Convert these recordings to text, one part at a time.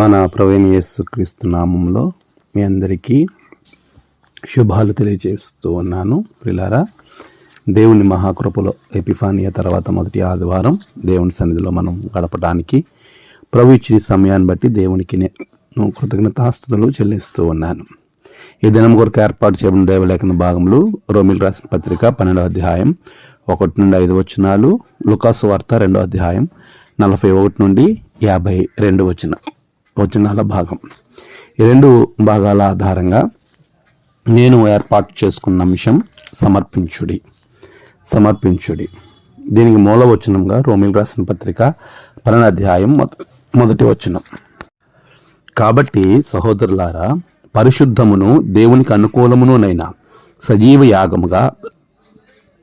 మన ప్రవీణ్ యేసుక్రీస్తు నామంలో మీ అందరికీ శుభాలు తెలియజేస్తూ ఉన్నాను. ప్రిలారా దేవుని మహాకృపలో ఎపిఫానియా తర్వాత మొదటి ఆదివారం దేవుని సన్నిధిలో మనం గడపడానికి ప్రభు ఇచ్చిన సమయాన్ని బట్టి దేవునికి నేను కృతజ్ఞతాస్తుతులు చెల్లిస్తూ ఉన్నాను. ఈ దినం కొరకు ఏర్పాటు చేయబడిన దేవలేఖన భాగంలో రోమిల్ రాసిన పత్రిక పన్నెండో అధ్యాయం ఒకటి నుండి ఐదు వచనాలు లుకాసు వార్త రెండో అధ్యాయం నలభై ఒకటి నుండి యాభై రెండు వచన వచనాల భాగం. ఈ రెండు భాగాల ఆధారంగా నేను ఏర్పాటు చేసుకున్న అంశం సమర్పించుడి. సమర్పించుడి. దీనికి మూల వచనంగా రోమిల్ రాసిన పత్రిక పన్నెండు అధ్యాయం మొదటి వచనం. కాబట్టి సహోదరులారా పరిశుద్ధమును దేవునికి అనుకూలమునునైనా సజీవ యాగముగా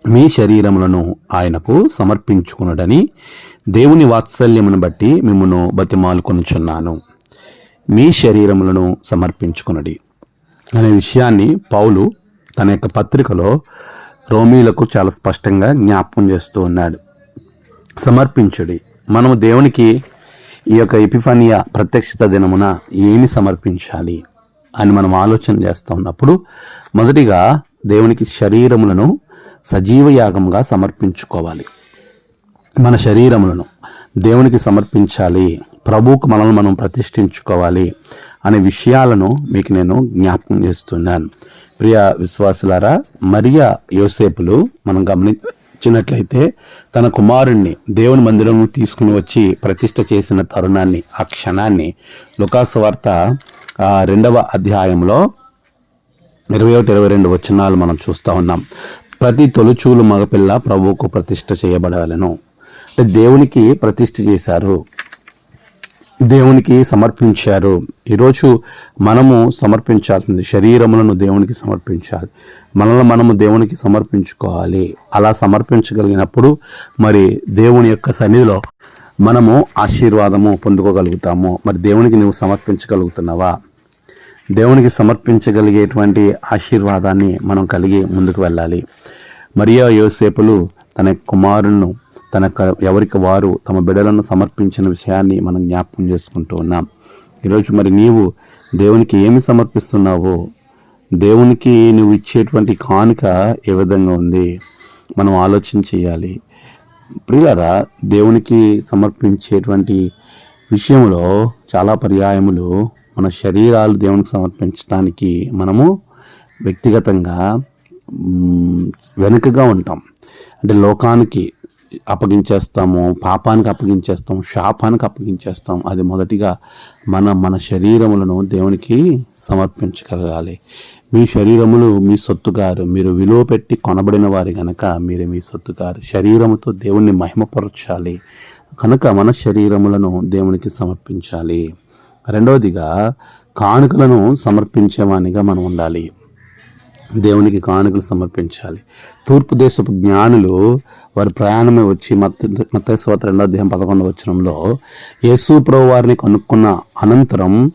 మీ శరీరములను ఆయనకు సమర్పించుకునడని దేవుని వాత్సల్యమును బట్టి మిమ్మను బతిమాలుకొనుచున్నాను. మీ శరీరములను సమర్పించుకునడి అనే విషయాన్ని పౌలు తన యొక్క పత్రికలో రోమీలకు చాలా స్పష్టంగా జ్ఞాపకం చేస్తూ ఉన్నాడు. సమర్పించుడి. మనము దేవునికి ఈ యొక్క ఎపిఫానియా ప్రత్యక్షత దినమున ఏమి సమర్పించాలి అని మనం ఆలోచన చేస్తూ ఉన్నప్పుడు మొదటిగా దేవునికి శరీరములను సజీవ యాగంగా సమర్పించుకోవాలి. మన శరీరములను దేవునికి సమర్పించాలి. ప్రభువుకు మనల్ని మనం ప్రతిష్ఠించుకోవాలి అనే విషయాలను మీకు నేను జ్ఞాపకం చేస్తున్నాను. ప్రియ విశ్వాసులారా మరియా యోసేపులు మనం గమనించినట్లయితే తన కుమారుణ్ణి దేవుని మందిరం తీసుకుని వచ్చి ప్రతిష్ట చేసిన తరుణాన్ని ఆ క్షణాన్ని లుకాసు వార్త రెండవ అధ్యాయంలో ఇరవై ఒకటి ఇరవై రెండు వచనాలు మనం చూస్తూ ఉన్నాం. ప్రతి తొలుచూలు మగపిల్ల ప్రభువుకు ప్రతిష్ట చేయబడాలను. అంటే దేవునికి ప్రతిష్ఠ చేశారు. దేవునికి సమర్పించారు. ఈరోజు మనము సమర్పించాల్సింది శరీరములను దేవునికి సమర్పించాలి. మనల్ని మనము దేవునికి సమర్పించుకోవాలి. అలా సమర్పించగలిగినప్పుడు మరి దేవుని యొక్క సన్నిధిలో మనము ఆశీర్వాదము పొందుకోగలుగుతాము. మరి దేవునికి నువ్వు సమర్పించగలుగుతున్నావా? దేవునికి సమర్పించగలిగేటువంటి ఆశీర్వాదాన్ని మనం కలిగి ముందుకు వెళ్ళాలి. మరియా యోసేపులు తన కుమారుణ్ణి తన క- ఎవరికి వారు తమ బిడ్డలను సమర్పించిన విషయాన్ని మనం జ్ఞాపకం చేసుకుంటూ ఉన్నాం. ఈరోజు మరి నీవు దేవునికి ఏమి సమర్పిస్తున్నావో దేవునికి నువ్వు ఇచ్చేటువంటి కానుక ఏ విధంగా ఉంది మనం ఆలోచన చేయాలి. ప్రియులరా దేవునికి సమర్పించేటువంటి విషయంలో చాలా పర్యాయములు మన శరీరాలు దేవునికి సమర్పించడానికి మనము వ్యక్తిగతంగా వెనుకగా ఉంటాం. అంటే లోకానికి అప్పగించేస్తాము పాపానికి అప్పగించేస్తాం శాపానికి అప్పగించేస్తాం అది మొదటిగా మన మన శరీరములను దేవునికి సమర్పించగలగాలి. మీ శరీరములు మీ సొత్తుగారు. మీరు విలువ పెట్టి కొనబడిన వారి కనుక మీరు మీ సొత్తుగారు. శరీరముతో దేవుణ్ణి మహిమపరచాలి. కనుక మన శరీరములను దేవునికి సమర్పించాలి. రెండవదిగా కానుకలను సమర్పించేవానిగా మనం ఉండాలి. దేవునికి కానుకలు సమర్పించాలి. తూర్పు దేశపు జ్ఞానులు వారి ప్రయాణమే వచ్చి మత మతేశ్వత రెండో అధ్యాయం పదకొండవ వచనంలో యేసు ప్రభు వారిని కనుక్కున్న అనంతరం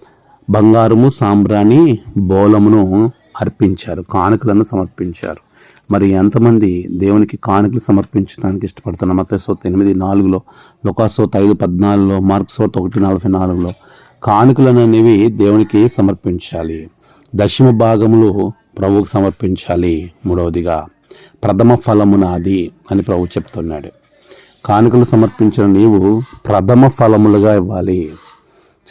బంగారము సాంబ్రాణి బోలమును అర్పించారు కానుకలను సమర్పించారు. మరి ఎంతమంది దేవునికి కానుకలు సమర్పించడానికి ఇష్టపడుతున్న మతేశ్వత ఎనిమిది నాలుగులో లోకాసోత ఐదు పద్నాలుగులో మార్క్సోత ఒకటి నలభై నాలుగులో కానుకలను అనేవి దేవునికి సమర్పించాలి. దశమ భాగములు ప్రభువుకు సమర్పించాలి. మూడవదిగా ప్రథమ ఫలము నాది అని ప్రభు చెప్తున్నాడు. కానుకలు సమర్పించిన నీవు ప్రథమ ఫలములుగా ఇవ్వాలి.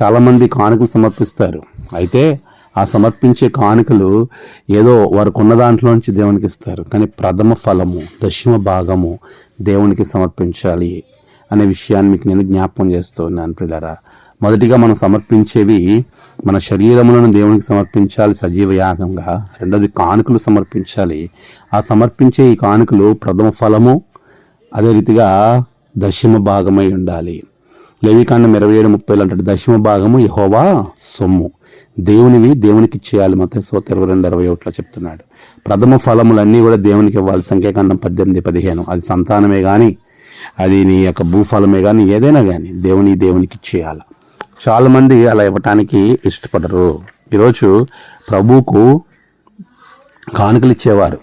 చాలామంది కానుకలు సమర్పిస్తారు. అయితే ఆ సమర్పించే కానుకలు ఏదో వారికి ఉన్న దాంట్లోంచి దేవునికి ఇస్తారు. కానీ ప్రథమ ఫలము దశమ భాగము దేవునికి సమర్పించాలి అనే విషయాన్ని మీకు నేను జ్ఞాపకం చేస్తున్నాను పిల్లరా మొదటిగా మనం సమర్పించేవి మన శరీరములను దేవునికి సమర్పించాలి సజీవ యాగంగా. రెండోది కానుకలు సమర్పించాలి. ఆ సమర్పించే ఈ కానుకలు ప్రథమ ఫలము అదే రీతిగా దశమ భాగమై ఉండాలి. లేవికాండం ఇరవై ఏడు ముప్పై అంటే దశమ భాగము యహోవా సొమ్ము. దేవునివి దేవునికి చేయాలి మత సోత ఇరవై రెండు ఇరవై ఒకటిలో చెప్తున్నాడు. ప్రథమ ఫలములన్నీ కూడా దేవునికి ఇవ్వాలి. సంఖ్యాకాండం పద్దెనిమిది పదిహేను. అది సంతానమే కానీ అది నీ యొక్క భూఫలమే కానీ ఏదైనా కానీ దేవుని దేవునికి చేయాలి చాలామంది అలా ఇవ్వటానికి ఇష్టపడరు. ఈరోజు ప్రభువుకు కానుకలు ఇచ్చేవారు.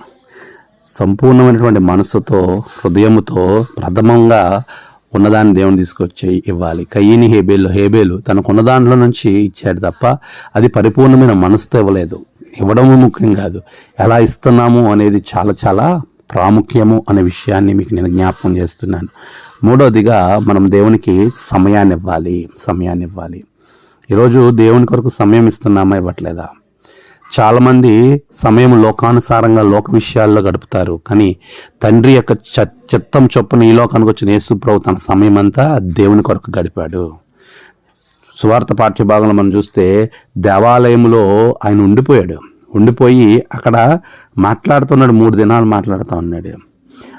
సంపూర్ణమైనటువంటి మనస్సుతో హృదయముతో ప్రథమంగా ఉన్నదాన్ని దేవుని తీసుకొచ్చి ఇవ్వాలి. కయ్యిని హేబేలు హేబేలు తనకున్న దాంట్లో నుంచి ఇచ్చాడు తప్ప అది పరిపూర్ణమైన మనసుతో ఇవ్వలేదు. ఇవ్వడము ముఖ్యం కాదు. ఎలా ఇస్తున్నాము అనేది చాలా చాలా ప్రాముఖ్యము అనే విషయాన్ని మీకు నేను జ్ఞాపకం చేస్తున్నాను. మూడవదిగా మనం దేవునికి సమయాన్ని ఇవ్వాలి సమయాన్ని ఇవ్వాలి ఈరోజు దేవుని కొరకు సమయం ఇస్తున్నామా ఇవ్వట్లేదా? చాలామంది సమయం లోకానుసారంగా లోక విషయాల్లో గడుపుతారు. కానీ తండ్రి యొక్క చ చిత్తం చొప్పున ఈ లోకానికి వచ్చిన యేసుప్రభు తన సమయం అంతా దేవుని కొరకు గడిపాడు. సువార్త పాఠ్యభాగంలో మనం చూస్తే దేవాలయంలో ఆయన ఉండిపోయాడు. ఉండిపోయి అక్కడ మాట్లాడుతున్నాడు మూడు దినాలు మాట్లాడుతూ ఉన్నాడు.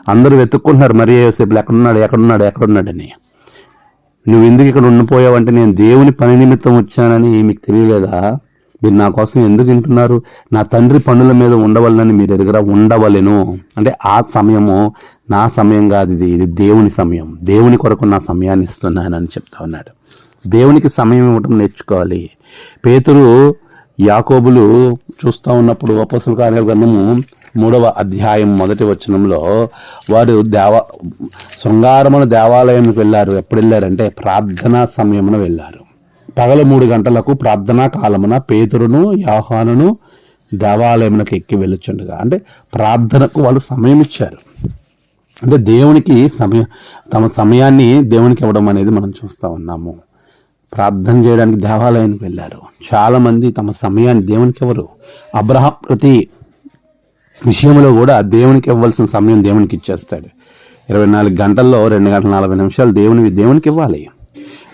అందరూ వెతుక్కుంటున్నారు మరి ఏసేపులు ఎక్కడున్నాడు ఎక్కడున్నాడు ఎక్కడున్నాడని. నువ్వు ఎందుకు ఇక్కడ ఉండిపోయావంటే నేను దేవుని పని నిమిత్తం వచ్చానని మీకు తెలియలేదా? మీరు నా కోసం ఎందుకు వింటున్నారు నా తండ్రి పనుల మీద ఉండవలనని మీ దగ్గర ఉండవలెను. అంటే ఆ సమయము నా సమయం కాదు ఇది ఇది దేవుని సమయం. దేవుని కొరకు నా సమయాన్ని ఇస్తున్నానని చెప్తా ఉన్నాడు. దేవునికి సమయం ఇవ్వటం నేర్చుకోవాలి. పేతురు యాకోబులు చూస్తూ ఉన్నప్పుడు అపోసల కార్యాల గ్రంథము మూడవ అధ్యాయం మొదటి వచనంలో వారు దేవ శృంగారమున దేవాలయానికి వెళ్ళారు. ఎప్పుడు వెళ్ళారంటే ప్రార్థనా సమయమున వెళ్ళారు. పగల మూడు గంటలకు ప్రార్థనా కాలమున పేతురును యాహానును దేవాలయమునకు ఎక్కి వెళ్ళుచుండగా. అంటే ప్రార్థనకు వాళ్ళు సమయం ఇచ్చారు. అంటే దేవునికి సమయం తమ సమయాన్ని దేవునికి ఇవ్వడం అనేది మనం చూస్తూ ఉన్నాము. ప్రార్థన చేయడానికి దేవాలయానికి వెళ్ళారు. చాలామంది తమ సమయాన్ని దేవునికి ఎవరు అబ్రహం ప్రతి విషయంలో కూడా దేవునికి ఇవ్వాల్సిన సమయం దేవునికి ఇచ్చేస్తాడు. ఇరవై నాలుగు గంటల్లో రెండు గంటల నలభై నిమిషాలు దేవునికి దేవునికి ఇవ్వాలి.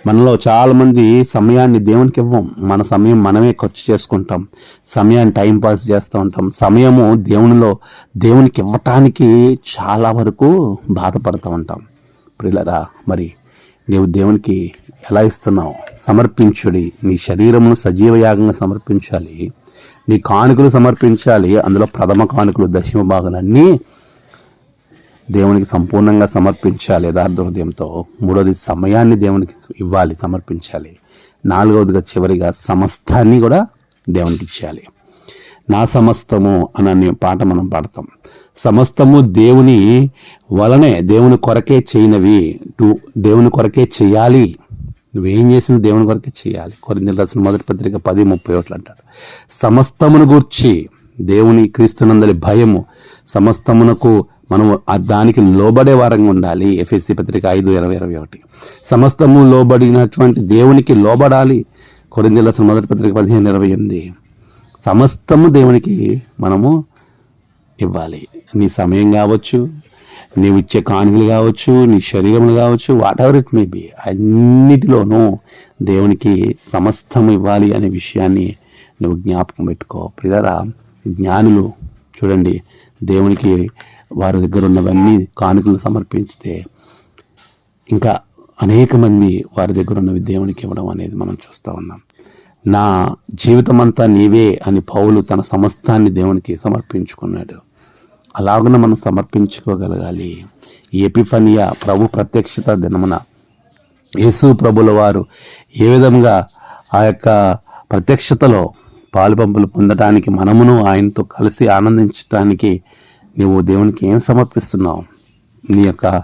మనలో చాలామంది సమయాన్ని దేవునికి ఇవ్వం. మన సమయం మనమే ఖర్చు చేసుకుంటాం. సమయాన్ని టైంపాస్ చేస్తూ ఉంటాం. సమయము దేవునిలో దేవునికి ఇవ్వటానికి చాలా వరకు బాధపడుతూ ఉంటాం. ప్రిలరా మరి నీవు దేవునికి ఎలా ఇస్తున్నావు? సమర్పించుడి. నీ శరీరమును సజీవయాగంగా సమర్పించాలి. నీ కానుకలు సమర్పించాలి. అందులో ప్రథమ కానుకలు దశమ భాగాలన్నీ దేవునికి సంపూర్ణంగా సమర్పించాలి యథార్థ హృదయంతో. మూడోది సమయాన్ని దేవునికి ఇవ్వాలి సమర్పించాలి. నాలుగవదిగా చివరిగా సమస్తాన్ని కూడా దేవునికి ఇచ్చేయాలి. నా సమస్తము అని పాట మనం పాడతాం. సమస్తము దేవుని వలనే దేవుని కొరకే చేయనవి. టు- దేవుని కొరకే చేయాలి. నువ్వేం చేసిన దేవుని కొరకే చేయాలి. కొరింది రాసిన మొదటి పత్రిక పది ముప్పై ఒకటి అంటాడు. సమస్తమును గూర్చి దేవుని క్రీస్తునందలి భయము. సమస్తమునకు మనము దానికి లోబడే వారంగా ఉండాలి. ఎఫ్ఎస్సి పత్రిక ఐదు ఇరవై ఇరవై ఒకటి. సమస్తము లోబడినటువంటి దేవునికి లోబడాలి. కొరింది రాసిన మొదటి పత్రిక పదిహేను ఇరవై ఎనిమిది. సమస్తము దేవునికి మనము ఇవ్వాలి. నీ సమయం కావచ్చు నీవు ఇచ్చే కానుకలు కావచ్చు నీ శరీరములు కావచ్చు whatever it may be అన్నిటిలోనూ దేవునికి సమస్తం ఇవ్వాలి అనే విషయాన్ని నువ్వు జ్ఞాపకం పెట్టుకో. ప్రియరా జ్ఞానులు చూడండి దేవునికి వారి దగ్గర ఉన్నవన్నీ కానుకలు సమర్పిస్తే ఇంకా అనేక మంది వారి దగ్గర ఉన్నవి దేవునికి ఇవ్వడం అనేది మనం చూస్తూ ఉన్నాం. నా జీవితం అంతా నీవే అని పౌలు తన సమస్తాన్ని దేవునికి సమర్పించుకున్నాడు. అలాగున మనం సమర్పించుకోగలగాలి. ఎపిఫనియా ప్రభు ప్రత్యక్షత దినమున యేసు ప్రభుల వారు ఏ విధంగా ఆ యొక్క ప్రత్యక్షతలో పాలుపంపులు పొందడానికి మనమును ఆయనతో కలిసి ఆనందించడానికి నీవు దేవునికి ఏం సమర్పిస్తున్నావు? నీ యొక్క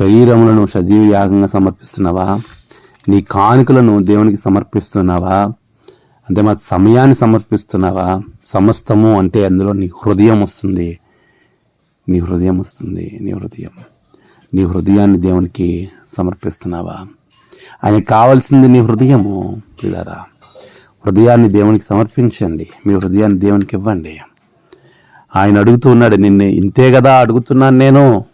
శరీరములను సజీవ యాగంగా సమర్పిస్తున్నావా? నీ కానుకలను దేవునికి సమర్పిస్తున్నావా? అంటే మా సమయాన్ని సమర్పిస్తున్నావా? సమస్తము అంటే అందులో నీ హృదయం వస్తుంది. నీ హృదయం వస్తుంది. నీ హృదయం. నీ హృదయాన్ని దేవునికి సమర్పిస్తున్నావా? ఆయనకి కావాల్సింది నీ హృదయము పిల్లరా హృదయాన్ని దేవునికి సమర్పించండి. మీ హృదయాన్ని దేవునికి ఇవ్వండి. ఆయన అడుగుతూ ఉన్నాడు నిన్ను ఇంతే కదా అడుగుతున్నాను నేను.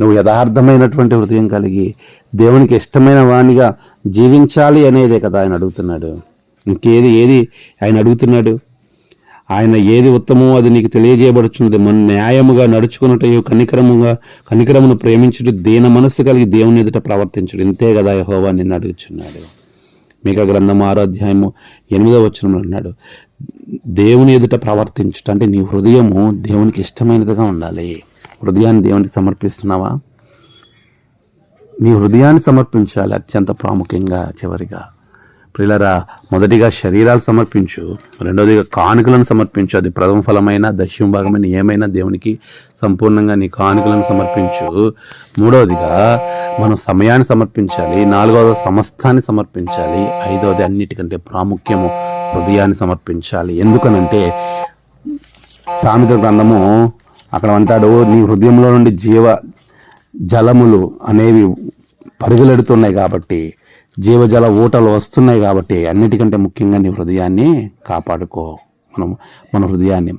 నువ్వు యథార్థమైనటువంటి హృదయం కలిగి దేవునికి ఇష్టమైన వాణిగా జీవించాలి అనేదే కదా ఆయన అడుగుతున్నాడు. ఇంకేది ఏది ఆయన అడుగుతున్నాడు? ఆయన ఏది ఉత్తమో అది నీకు తెలియజేయబడుచున్నది. మన న్యాయముగా నడుచుకున్నటయు కనికరముగా కనికరమును ప్రేమించుడు దీన మనస్సు కలిగి దేవుని ఎదుట ప్రవర్తించుడు. ఇంతే కదా యహోవా నిన్ను అడుగుచున్నాడు. మీక గ్రంథం ఆరాధ్యాయము ఎనిమిదో వచ్చిన అన్నాడు. దేవుని ఎదుట ప్రవర్తించుట అంటే నీ హృదయము దేవునికి ఇష్టమైనదిగా ఉండాలి. హృదయాన్ని దేవునికి సమర్పిస్తున్నావా? నీ హృదయాన్ని సమర్పించాలి అత్యంత ప్రాముఖ్యంగా చివరిగా. ప్రిలరా మొదటిగా శరీరాలు సమర్పించు రెండవదిగా కానుకలను సమర్పించు. అది ప్రథమ ఫలమైన దశ్యం భాగమైన ఏమైనా దేవునికి సంపూర్ణంగా నీ కానుకలను సమర్పించు. మూడవదిగా మనం సమయాన్ని సమర్పించాలి నాలుగవది సమస్తాన్ని సమర్పించాలి ఐదవది అన్నిటికంటే ప్రాముఖ్యము హృదయాన్ని సమర్పించాలి. ఎందుకనంటే సామెత గ్రంథము అక్కడ అంటాడు నీ హృదయంలో నుండి జీవ జలములు అనేవి పరుగులెడుతున్నాయి కాబట్టి జీవజల ఊటలు వస్తున్నాయి కాబట్టి అన్నిటికంటే ముఖ్యంగా నీ హృదయాన్ని కాపాడుకో. మనం మన హృదయాన్ని.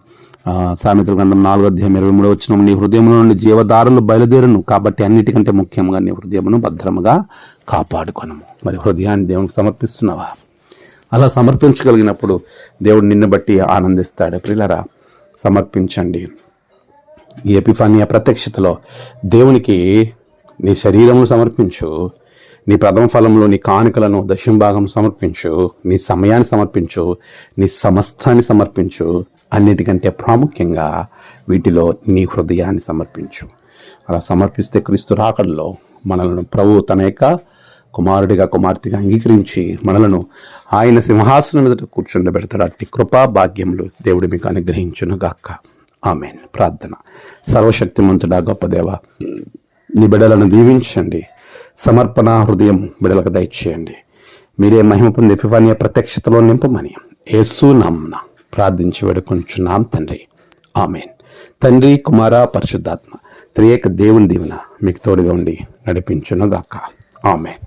సామెతల గ్రంథం నాలుగో అధ్యాయం ఇరవై మూడో వచ్చిన నీ హృదయంలో నుండి జీవదారులు బయలుదేరును కాబట్టి అన్నిటికంటే ముఖ్యంగా నీ హృదయమును భద్రముగా కాపాడుకోనము మరి హృదయాన్ని దేవునికి సమర్పిస్తున్నావా? అలా సమర్పించగలిగినప్పుడు దేవుడు నిన్ను బట్టి ఆనందిస్తాడు. ప్రిలరా సమర్పించండి. ఈ ఎపిఫానియా ప్రత్యక్షతలో దేవునికి నీ శరీరమును సమర్పించు నీ ప్రథమ ఫలంలో నీ కానుకలను దశంభాగం సమర్పించు. నీ సమయాన్ని సమర్పించు. నీ సమస్తాన్ని సమర్పించు. అన్నిటికంటే ప్రాముఖ్యంగా వీటిలో నీ హృదయాన్ని సమర్పించు. అలా సమర్పిస్తే క్రీస్తు రాకడలో మనలను ప్రభు తన యొక్క కుమారుడిగా కుమార్తెగా అంగీకరించి మనలను ఆయన సింహాసనం మీద కూర్చుండబెడతాడు. అట్టి కృపా భాగ్యములు దేవుడు మీకు అనుగ్రహించునుగాక. ఆమెన్. ప్రార్థన. సర్వశక్తిమంతుడా గొప్ప దేవ నీ బిడ్డలను దీవించండి. సమర్పణ హృదయం బిడలకు దయచేయండి. మీరే మహిమ పొంది ఎపిఫానియ ప్రత్యక్షతలో నింపమని యేసు నామ్న ప్రార్థించి వేడుకొంచున్నాం తండ్రి. ఆమెన్. తండ్రి కుమార పరిశుద్ధాత్మ త్రియేక దేవుని దీవెన మీకు తోడుగా ఉండి నడిపించునుగాక. ఆమెన్.